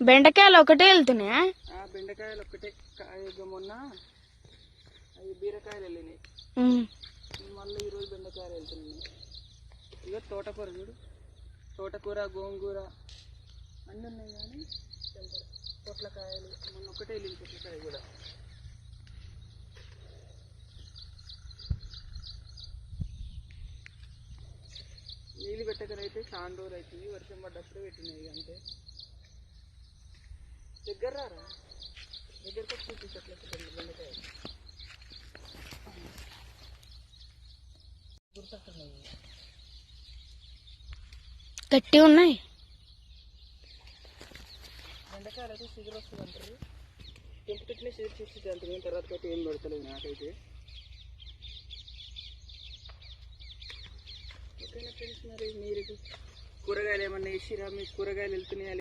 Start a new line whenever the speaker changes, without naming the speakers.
బెండకాయలు ఒకటే వెళ్తున్నాయా?
ఆ బెండకాయలు ఇక మొన్న అవి బీరకాయలు వెళ్ళినాయి. మళ్ళీ ఈరోజు బెండకాయలు వెళ్తున్నాయి ఇక తోటకూర చూడు. తోటకూర గోంగూర అన్నీ ఉన్నాయి కానీ. పొట్లకాయలు మొన్న ఒక్కటే వెళ్ళింది పొట్లకాయ కూడా. నీళ్ళు పెట్టకనైతే చాలా రోజులు అవుతుంది. వర్షం పడ్డప్పుడు పెట్టినాయి అంతే. దగ్గర రారా దగ్గరకు వచ్చి చూపించట్లేదు బెండకాయ గుర్తొస్తున్నాయి
గట్టి ఉన్నాయి?
బెండకాయలు అయితే సిగురు వస్తుంది అంటారు. తెంపుతుంటేనే సిగురు చూస్తుంది అంటారు. ఏం తర్వాత అయితే ఏం పెడతలేదు నాకైతే. ఓకేనా ఫ్రెండ్స్ మరి మీరు కూరగాయలు ఏమన్నా వేసిరా? మీకు కూరగాయలు వెళ్తున్నాయా